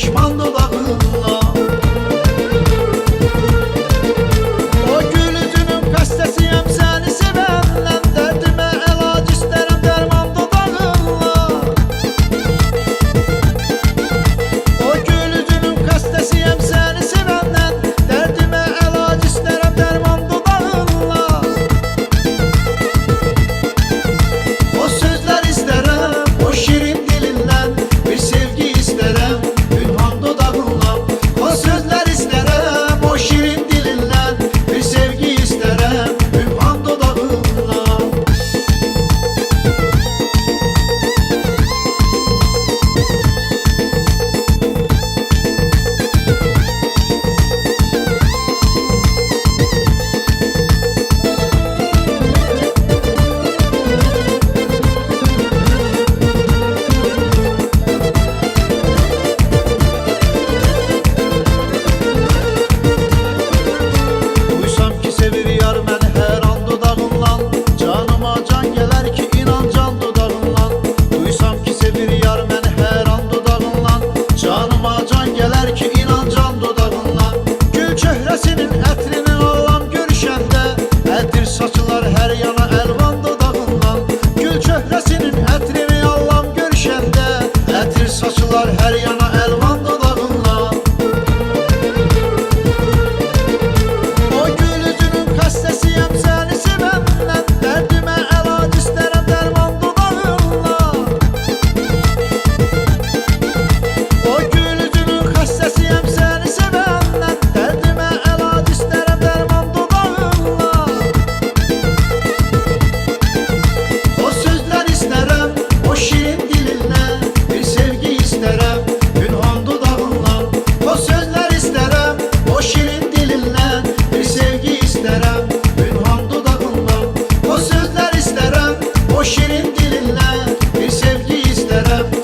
pişman Yollar her yana celebrate.